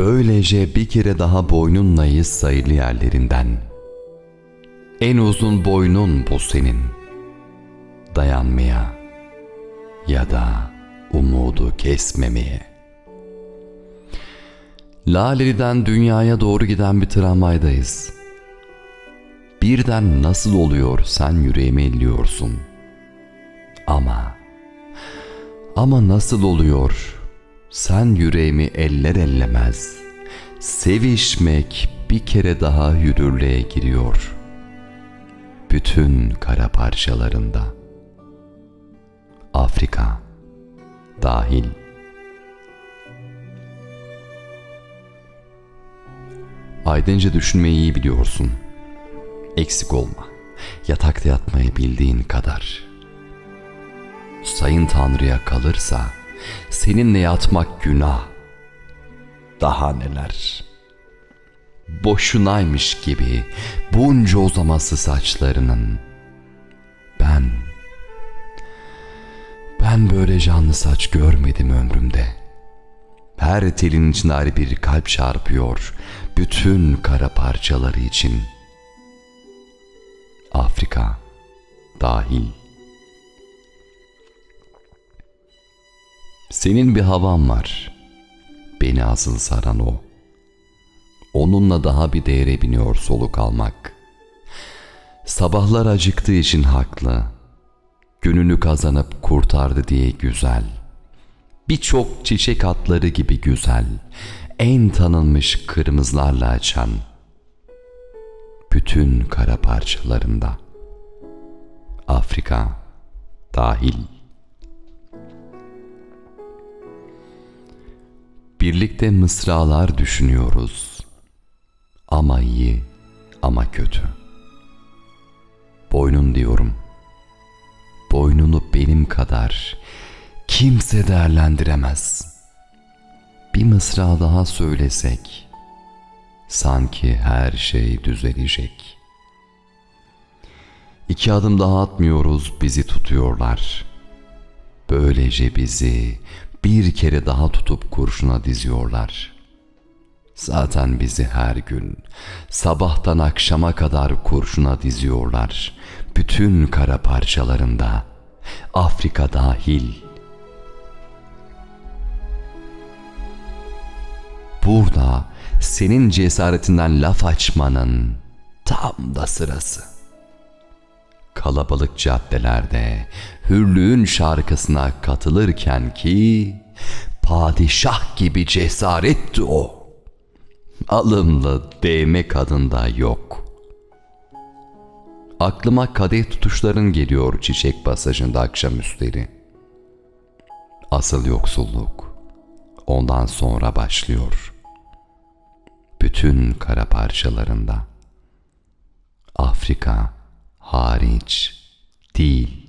Böylece bir kere daha boynunla iz sayılı yerlerinden. En uzun boynun bu senin. Dayanmaya ya da umudu kesmemeye. Laleli'den dünyaya doğru giden bir tramvaydayız. Birden nasıl oluyor sen yüreğimi elliyorsun. Ama, ama nasıl oluyor sen yüreğimi eller ellemez. Sevişmek bir kere daha yürürlüğe giriyor. Bütün kara parçalarında. Afrika dahil. Aydınca düşünmeyi iyi biliyorsun. Eksik olma. Yatakta yatmayı bildiğin kadar. Sayın Tanrı'ya kalırsa seninle yatmak günah. Daha neler. Boşunaymış gibi bunca uzaması saçlarının. Ben, ben böyle canlı saç görmedim ömrümde. Her telin içinde ayrı bir kalp çarpıyor bütün kara parçaları için. Afrika dahil. Senin bir havan var. Beni asıl saran o. Onunla daha bir değere biniyor soluk almak. Sabahlar acıktığı için haklı. Gününü kazanıp kurtardı diye güzel. Birçok çiçek atları gibi güzel. En tanınmış kırmızılarla açan. Bütün kara parçalarında. Afrika dahil. Birlikte mısralar düşünüyoruz. Ama iyi ama kötü. Boynun diyorum. Boynunu benim kadar kimse değerlendiremez. Bir mısra daha söylesek sanki her şey düzelecek. İki adım daha atmıyoruz bizi tutuyorlar. Böylece bizi bir kere daha tutup kurşuna diziyorlar. Zaten bizi her gün sabahtan akşama kadar kurşuna diziyorlar. Bütün kara parçalarında, Afrika dahil. Burada senin cesaretinden laf açmanın tam da sırası kalabalık caddelerde hürlüğün şarkısına katılırken ki padişah gibi cesaretti o. Alımlı değme kadında yok. Aklıma kadeh tutuşların geliyor çiçek pasajında akşamüstleri. Asıl yoksulluk ondan sonra başlıyor. Bütün kara parçalarında. Afrika hariç değil.